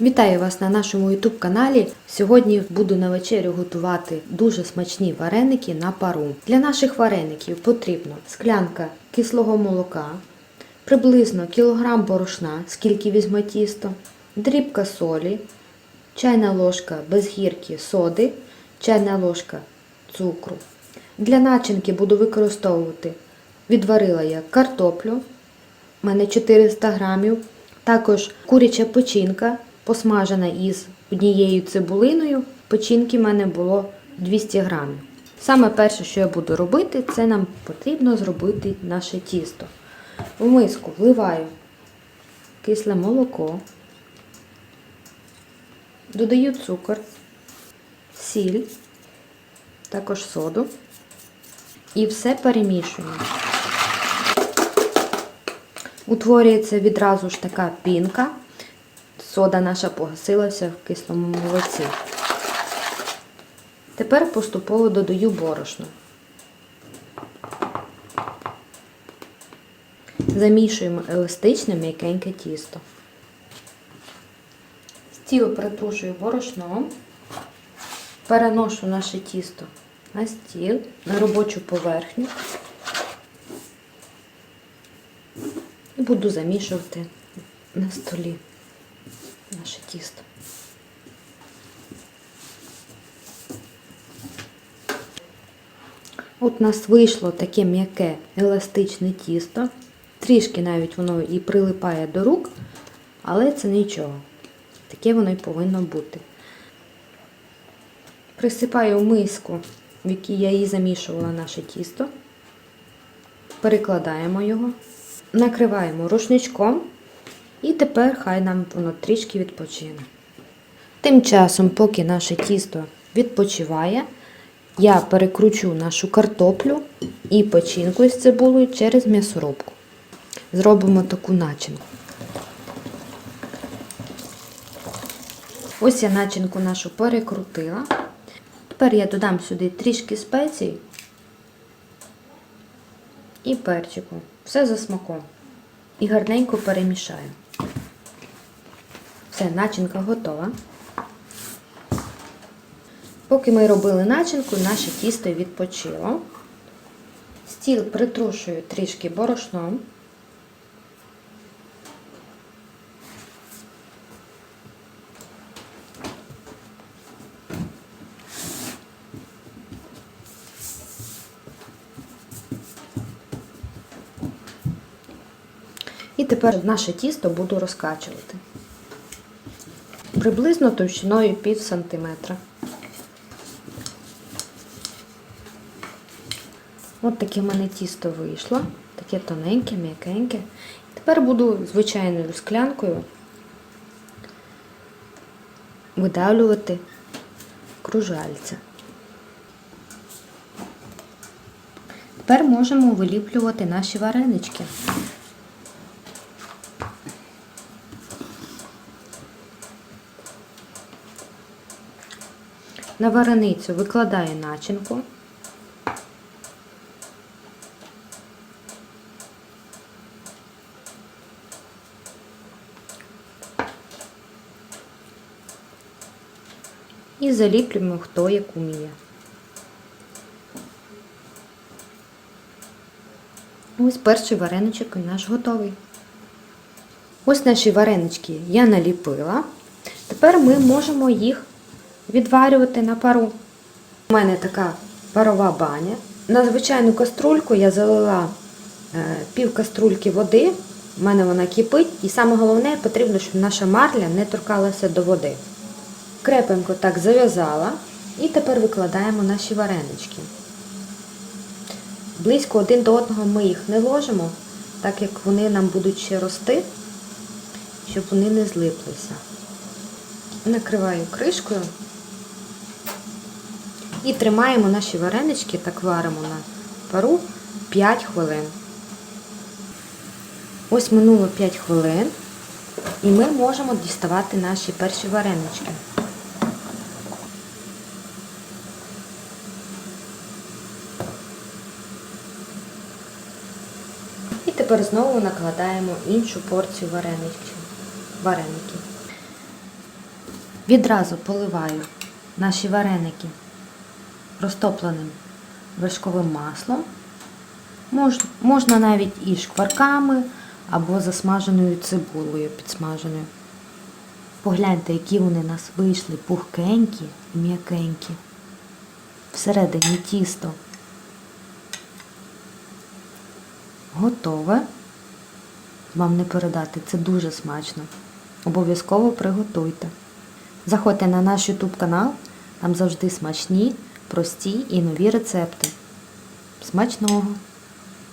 Вітаю вас на нашому YouTube каналі. Сьогодні буду на вечерю готувати дуже смачні вареники на пару. Для наших вареників потрібно склянка кислого молока, приблизно кілограм борошна, скільки візьме тісто, дрібка солі, чайна ложка без гірки соди, чайна ложка цукру. Для начинки буду використовувати відварила я картоплю, у мене 400 грамів. Також куряча печінка, посмажена із однією цибулиною. Печінки в мене було 200 грамів. Саме перше, що я буду робити, це нам потрібно зробити наше тісто. В миску вливаю кисле молоко, додаю цукор, сіль, також соду і все перемішуємо. Утворюється відразу ж така пінка. Сода наша погасилася в кислому молоці. Тепер поступово додаю борошно. Замішуємо еластичне м'якеньке тісто. Стіл притрушую борошном, переношу наше тісто на стіл, на робочу поверхню. І буду замішувати на столі наше тісто. От у нас вийшло таке м'яке еластичне тісто. Трішки навіть воно і прилипає до рук, але це нічого. Таке воно і повинно бути. Присипаю в миску, в якій я її замішувала наше тісто. Перекладаємо його, накриваємо рушничком і тепер хай нам воно трішки відпочине. Тим часом, поки наше тісто відпочиває, я перекручу нашу картоплю і печінку з цибулею через м'ясорубку. Зробимо таку начинку. Ось я начинку нашу перекрутила. Тепер я додам сюди трішки спецій і перчику. Все за смаком. І гарненько перемішаю. Все, начинка готова. Поки ми робили начинку, наше тісто відпочило. Стіл притрушую трішки борошном. І тепер наше тісто буду розкачувати. Приблизно товщиною пів сантиметра. От таке в мене тісто вийшло. Таке тоненьке, м'якеньке. Тепер буду звичайною склянкою видавлювати кружальця. Тепер можемо виліплювати наші варенички. На вареницю викладаю начинку. І заліплюємо хто як уміє. Ось перший вареничок наш готовий. Ось наші варенички я наліпила. Тепер ми можемо їх відварювати на пару. У мене така парова баня. На звичайну каструльку я залила е, пів каструльки води. У мене вона кипить. І саме головне, потрібно, щоб наша марля не торкалася до води. Крепенько так зав'язала. І тепер викладаємо наші варенички. Близько один до одного ми їх не ложимо, так як вони нам будуть ще рости, щоб вони не злиплися. Накриваю кришкою. І тримаємо наші варенички, так варимо на пару 5 хвилин. Ось минуло 5 хвилин, і ми можемо діставати наші перші варенички. І тепер знову накладаємо іншу порцію вареників. вареників. Відразу поливаю наші вареники розтопленим вершковим маслом. Мож, можна навіть і шкварками або засмаженою цибулею підсмаженою. Погляньте, які вони у нас вийшли пухкенькі і м'якенькі. Всередині тісто готове. Вам не передати, це дуже смачно. Обов'язково приготуйте. Заходьте на наш YouTube канал, там завжди смачні, прості і нові рецепти. Смачного!